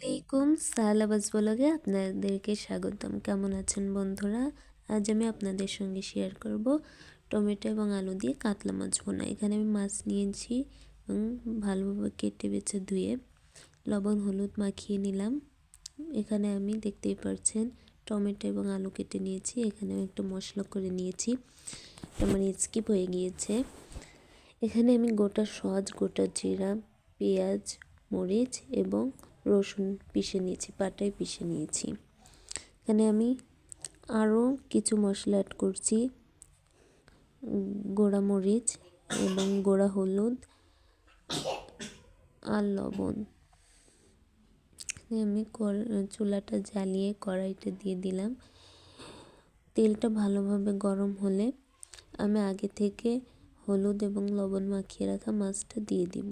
আলাইকুম। সালাবাজ ব্লগে আপনাদেরকে স্বাগতম। কেমন আছেন বন্ধুরা? আজ আমি আপনাদের সঙ্গে শেয়ার করব টমেটো এবং আলু দিয়ে কাতলা মাছ বোনা এখানে আমি মাছ নিয়েছি এবং ভালোভাবে কেটে বেছে ধুয়ে লবণ, হলুদ মাখিয়ে নিলাম। এখানে আমি দেখতেই পাচ্ছেন টমেটো এবং আলু কেটে নিয়েছি। এখানে আমি একটু মশলা করে নিয়েছি। আমার স্কিপ হয়ে গিয়েছে। এখানে আমি গোটা সজ গোটা জিরা, পেঁয়াজ, মরিচ এবং রসুন পিষে নিয়েছি পাটায় পিষে নিয়েছি। এখানে আমি আরও কিছু মশলা অ্যাড করছি। গোড়া মরিচ এবং গোড়া হলুদ আর লবণ। আমি চুলাটা জ্বালিয়ে কড়াইটা দিয়ে দিলাম। তেলটা ভালোভাবে গরম হলে আমি আগে থেকে হলুদ এবং লবণ মাখিয়ে রাখা মাছটা দিয়ে দিব।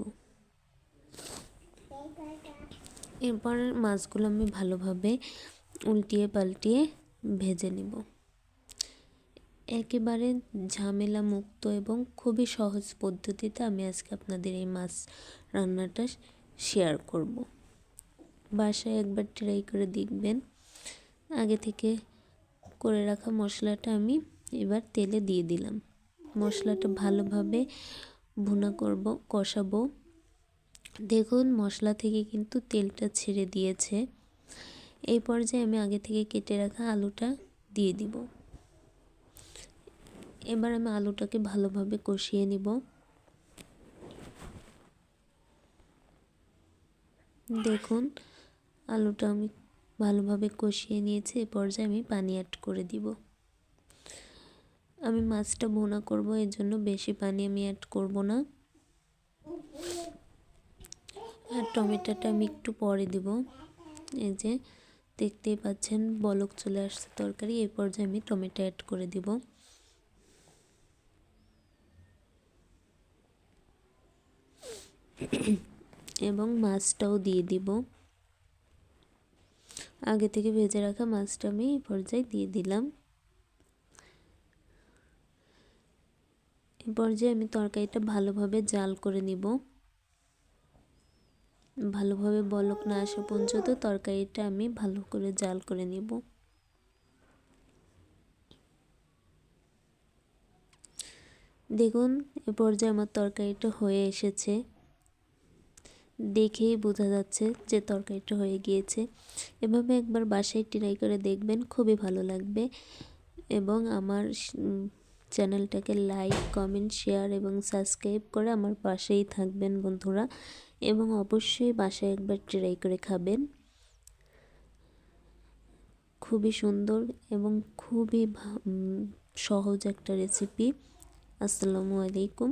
এরপর মাছগুলো আমি ভালোভাবে উল্টিয়ে পাল্টিয়ে ভেজে নেব। একেবারে ঝামেলা মুক্ত এবং খুবই সহজ পদ্ধতিতে আমি আজকে আপনাদের এই মাছ রান্নাটা শেয়ার করব। বাসায় একবার ট্রাই করে দেখবেন। আগে থেকে করে রাখা মশলাটা আমি এবার তেলে দিয়ে দিলাম। মশলাটা ভালোভাবে ভুনা করব, কষাবো। দেখুন, মশলা থেকে কিন্তু তেলটা ছেড়ে দিয়েছে। এই পর্যায়ে আমি আগে থেকে কেটে রাখা আলুটা দিয়ে দিব। এবার আমি আলুটাকে ভালোভাবে কষিয়ে নিব। দেখুন, আলুটা আমি ভালোভাবে কষিয়ে নিয়েছি। এ পর্যায়ে আমি পানি অ্যাড করে দিব। আমি মাছটা ভোনা করব, এর জন্য বেশি পানি আমি অ্যাড করব না। আর টমেটোটা আমি একটু পরে দিব। এই যে দেখতেই পাচ্ছেন, বলক চলে আসছে তরকারি এই পর্যায়ে আমি টমেটো অ্যাড করে দিব। এবং মাছটাও দিয়ে দিব। আগে থেকে ভেজে রাখা মাছটা আমি এই পর্যায়ে দিয়ে দিলাম। এই পর্যায়ে আমি তরকারিটা ভালোভাবে জাল করে নিব। ভালোভাবে বলক না আসা পর্যন্ত তরকারিটা আমি ভালো করে জাল করে নিব। দেখুন, এ পর্যায়ে আমার তরকারিটা হয়ে এসেছে। দেখেই বোঝা যাচ্ছে যে তরকারিটা হয়ে গিয়েছে। এভাবে একবার বাসায় ট্রাই করে দেখবেন, খুবই ভালো লাগবে। এবং আমার চ্যানেলটাকে লাইক, কমেন্ট, শেয়ার এবং সাবস্ক্রাইব করে আমার পাশেই থাকবেন বন্ধুরা। এবং অবশ্যই বাসায় একবার ট্রাই করে খাবেন। খুবই সুন্দর এবং খুবই সহজ একটা রেসিপি আসসালামু আলাইকুম।